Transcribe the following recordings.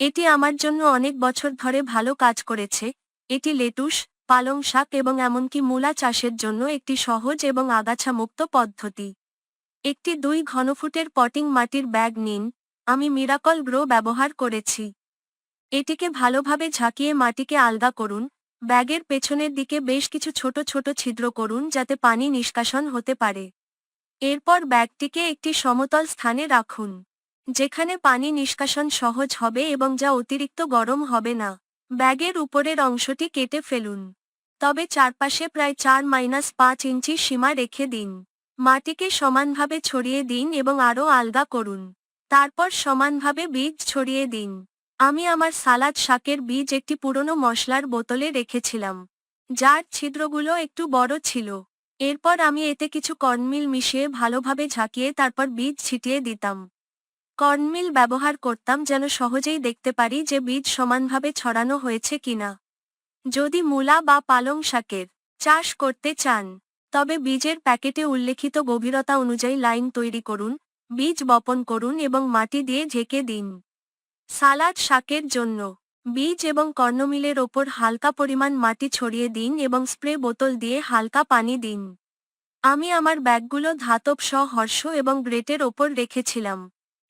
এটি আমার জন্য অনেক বছর ধরে ভালো কাজ করেছে। এটি লেটুস, পালং শাক এবং এমনকি মূলা চাষের জন্য একটি সহজ এবং আগাছামুক্ত পদ্ধতি। একটি দুই ঘনফুটের পটিং মাটির ব্যাগ নিন, আমি মিরাকল গ্রো ব্যবহার করেছি। এটিকে ভালোভাবে ঝাঁকিয়ে মাটিকে আলগা করুন, ব্যাগের পেছনের দিকে বেশ কিছু ছোট ছোট ছিদ্র করুন যাতে পানি নিষ্কাশন হতে পারে। এরপর ব্যাগটিকে একটি সমতল স্থানে রাখুন। যেখানে পানি নিষ্কাশন সহজ হবে এবং যা অতিরিক্ত গরম হবে না। ব্যাগের উপরের অংশটি কেটে ফেলুন। তবে চারপাশে প্রায় চার মাইনাস পাঁচ ইঞ্চি সীমা রেখে দিন। মাটিকে সমানভাবে ছড়িয়ে দিন এবং আরও আলগা করুন। তারপর সমানভাবে বীজ ছড়িয়ে দিন। আমি আমার সালাদ শাকের বীজ একটি পুরনো মশলার বোতলে রেখেছিলাম। যার ছিদ্রগুলো একটু বড় ছিল। এরপর আমি এতে কিছু কর্নমিল মিশিয়ে ভালোভাবে ঝাঁকিয়ে তারপর বীজ ছিটিয়ে দিতাম। কর্নমিল ব্যবহার করতাম যেন সহজেই দেখতে পারি যে বীজ সমানভাবে ছড়ানো হয়েছে কিনা। যদি মূলা বা পালং শাকের চাষ করতে চান, তবে বীজের প্যাকেটে উল্লেখিত গভীরতা অনুযায়ী লাইন তৈরি করুন, বীজ বপন করুন এবং মাটি দিয়ে ঢেকে দিন। সালাদ শাকের জন্য বীজ এবং কর্ণমিলের ওপর হালকা পরিমাণ মাটি ছড়িয়ে দিন এবং স্প্রে বোতল দিয়ে হালকা পানি দিন। আমি আমার ব্যাগগুলো ধাতব সহর্ষ এবং গ্রেটের ওপর রেখেছিলাম।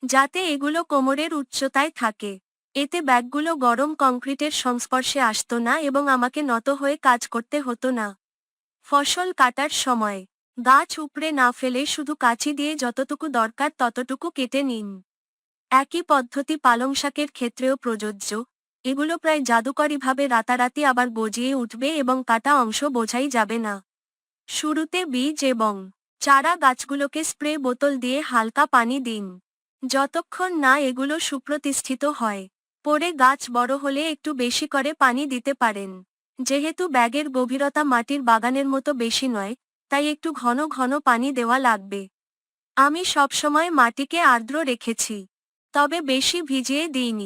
যাতে এগুলো কোমরের উচ্চতায় থাকে। এতে ব্যাগগুলো গরম কংক্রিটের সংস্পর্শে আসত না এবং আমাকে নত হয়ে কাজ করতে হতো না। ফসল কাটার সময়। গাছ উপড়ে না ফেলে শুধু কাঁচি দিয়ে যতটুকু দরকার ততটুকু কেটে নিন। একই পদ্ধতি পালং শাকের ক্ষেত্রেও প্রযোজ্য। এগুলো প্রায় জাদুকরীভাবে রাতারাতি আবার গজিয়ে উঠবে এবং কাটা অংশ বোঝাই যাবে না। শুরুতে বীজ এবং চারা গাছগুলোকে স্প্রে বোতল দিয়ে হালকা পানি দিন। যতক্ষণ না এগুলো সুপ্রতিষ্ঠিত হয়, পরে গাছ বড় হলে একটু বেশি করে পানি দিতে পারেন। যেহেতু ব্যাগের গভীরতা মাটির বাগানের মতো বেশি নয়, তাই একটু ঘন ঘন পানি দেওয়া লাগবে। আমি সবসময় মাটিকে আর্দ্র রেখেছি, তবে বেশি ভিজিয়ে দিইনি।